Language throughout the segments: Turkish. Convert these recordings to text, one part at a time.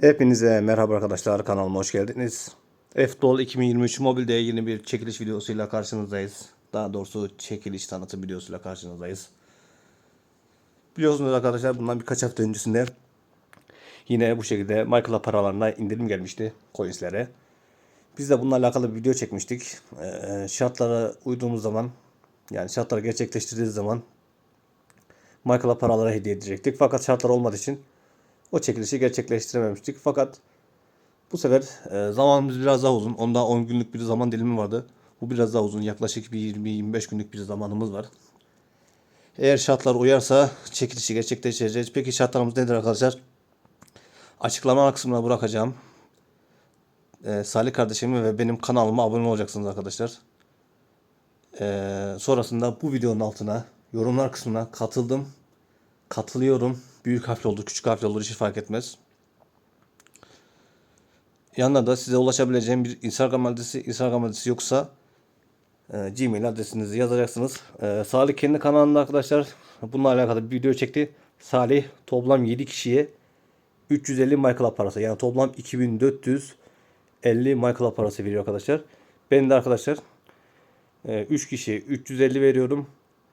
Hepinize merhaba arkadaşlar kanalıma hoş geldiniz. F-Dol 2023 mobilde yeni bir çekiliş videosuyla karşınızdayız. Daha doğrusu çekiliş tanıtım videosuyla karşınızdayız. Biliyorsunuz arkadaşlar bundan birkaç hafta öncesinde yine bu şekilde Michael'a paralarına indirim gelmişti coinslere. Biz de bununla alakalı bir video çekmiştik. Ee, şartlara uyduğumuz zaman yani şartları gerçekleştirdiğimiz zaman Michael'a paraları hediye edecektik. Fakat şartlar olmadığı için o çekilişi gerçekleştirememiştik. Fakat bu sefer e, zamanımız biraz daha uzun. Onda 10 günlük bir zaman dilimi vardı. Bu biraz daha uzun. Yaklaşık bir 20-25 günlük bir zamanımız var. Eğer şartlar uyarsa çekilişi gerçekleştireceğiz. Peki şartlarımız nedir arkadaşlar? Açıklama kısmına bırakacağım. E, Salih kardeşime ve benim kanalıma abone olacaksınız arkadaşlar. E, sonrasında bu videonun altına yorumlar kısmına katıldım katılıyorum. Büyük harfli olur, küçük harfli olur hiç fark etmez. Yanına da size ulaşabileceğim bir Instagram adresi, Instagram adresi yoksa e, Gmail adresinizi yazacaksınız. E, Salih kendi kanalında arkadaşlar bununla alakalı bir video çekti. Salih toplam 7 kişiye 350 Michael parası yani toplam 2450 Michael parası veriyor arkadaşlar. Ben de arkadaşlar 3 kişiye 350 veriyorum.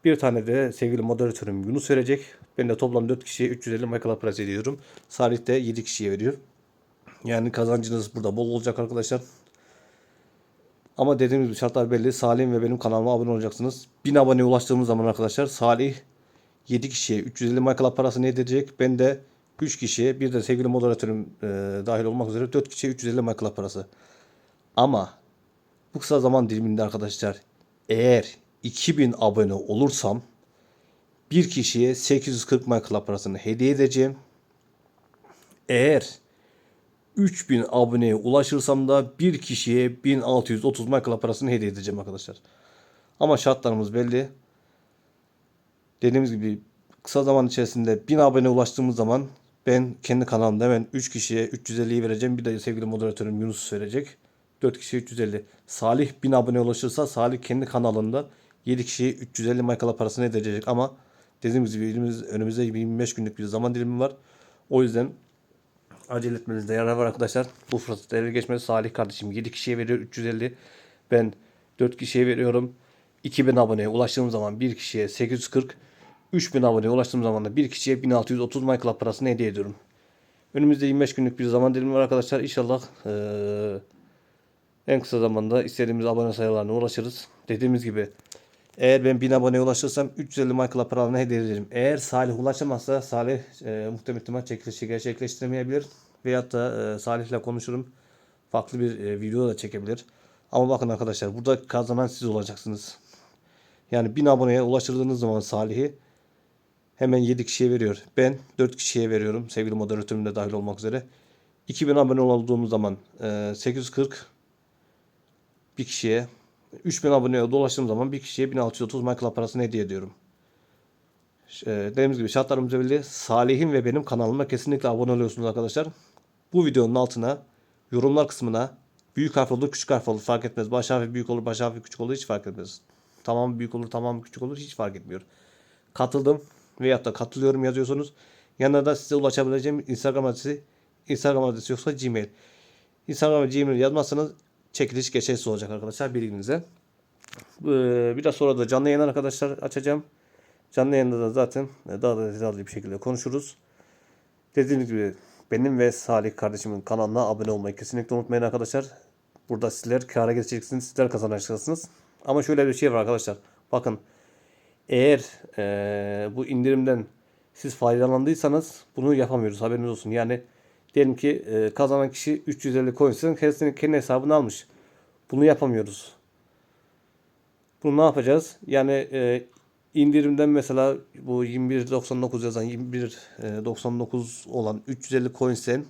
Bir tane de sevgili moderatörüm Yunus verecek. Ben de toplam 4 kişiye 350 Michael Price ediyorum. Salih de 7 kişiye veriyor. Yani kazancınız burada bol olacak arkadaşlar. Ama dediğim gibi şartlar belli. Salih ve benim kanalıma abone olacaksınız. 1000 aboneye ulaştığımız zaman arkadaşlar Salih 7 kişiye 350 Michael parasını edecek. Ben de 3 kişiye bir de sevgili moderatörüm e, dahil olmak üzere 4 kişiye 350 Michael parası. Ama bu kısa zaman diliminde arkadaşlar eğer 2000 abone olursam bir kişiye 840 Michael parasını hediye edeceğim. Eğer 3000 aboneye ulaşırsam da bir kişiye 1630 Michael parasını hediye edeceğim arkadaşlar. Ama şartlarımız belli. Dediğimiz gibi kısa zaman içerisinde 1000 abone ulaştığımız zaman ben kendi kanalımda hemen 3 kişiye 350'yi vereceğim. Bir de sevgili moderatörüm Yunus verecek. 4 kişiye 350. Salih 1000 abone ulaşırsa Salih kendi kanalında 7 kişiye 350 Michael'a parasını edecek ama dediğimiz gibi elimiz, önümüzde 25 günlük bir zaman dilimi var. O yüzden acele etmenizde yarar var arkadaşlar. Bu fırsatı ele geçmez. Salih kardeşim 7 kişiye veriyor 350. Ben 4 kişiye veriyorum. 2000 aboneye ulaştığım zaman bir kişiye 840. 3000 aboneye ulaştığım zaman da bir kişiye 1630 Michael'a parasını hediye ediyorum. Önümüzde 25 günlük bir zaman dilimi var arkadaşlar. İnşallah ee, en kısa zamanda istediğimiz abone sayılarına ulaşırız. Dediğimiz gibi eğer ben 1000 aboneye ulaşırsam 350 Michael'a paralarını hediye ederim. Eğer Salih ulaşamazsa Salih e, muhtemel ihtimal çekilişi gerçekleştiremeyebilir. Veyahut da e, Salih'le konuşurum. Farklı bir e, video da çekebilir. Ama bakın arkadaşlar burada kazanan siz olacaksınız. Yani 1000 aboneye ulaştırdığınız zaman Salih'i hemen 7 kişiye veriyor. Ben 4 kişiye veriyorum. Sevgili moderatörüm de dahil olmak üzere. 2000 abone olduğumuz zaman e, 840 bir kişiye 3000 aboneye dolaştığım zaman bir kişiye 1630 Michael parasını hediye ediyorum. Ee, dediğimiz gibi şartlarımız belli. Salih'in ve benim kanalıma kesinlikle abone oluyorsunuz arkadaşlar. Bu videonun altına yorumlar kısmına büyük harf olur küçük harf olur fark etmez. Baş harfi büyük olur baş harfi küçük olur hiç fark etmez. Tamam büyük olur tamam küçük olur hiç fark etmiyor. Katıldım veyahut da katılıyorum yazıyorsunuz. Yanına da size ulaşabileceğim Instagram adresi Instagram adresi yoksa Gmail. Instagram ve Gmail yazmazsanız çekiliş geçersiz olacak arkadaşlar bilginize. Ee, biraz sonra da canlı yayın arkadaşlar açacağım. Canlı yayında da zaten daha da detaylı bir şekilde konuşuruz. Dediğim gibi benim ve Salih kardeşimin kanalına abone olmayı kesinlikle unutmayın arkadaşlar. Burada sizler kâra geçeceksiniz, sizler kazanacaksınız. Ama şöyle bir şey var arkadaşlar. Bakın eğer ee, bu indirimden siz faydalandıysanız bunu yapamıyoruz haberiniz olsun. Yani Diyelim ki e, kazanan kişi 350 coins'in kendi, kendi hesabını almış. Bunu yapamıyoruz. Bunu ne yapacağız? Yani e, indirimden mesela bu 21.99 yazan 21.99 olan 350 coins'ten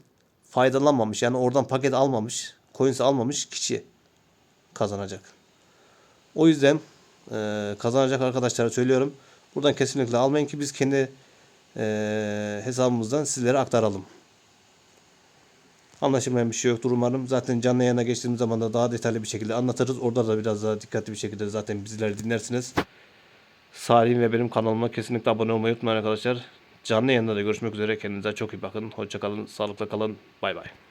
faydalanmamış. Yani oradan paket almamış, coins almamış kişi kazanacak. O yüzden e, kazanacak arkadaşlara söylüyorum. Buradan kesinlikle almayın ki biz kendi e, hesabımızdan sizlere aktaralım. Anlaşılmayan bir şey yoktur umarım. Zaten canlı yayına geçtiğimiz zaman da daha detaylı bir şekilde anlatırız. Orada da biraz daha dikkatli bir şekilde zaten bizleri dinlersiniz. Salih'in ve benim kanalıma kesinlikle abone olmayı unutmayın arkadaşlar. canlı yayında da görüşmek üzere. Kendinize çok iyi bakın. Hoşça kalın. Sağlıkla kalın. Bay bay.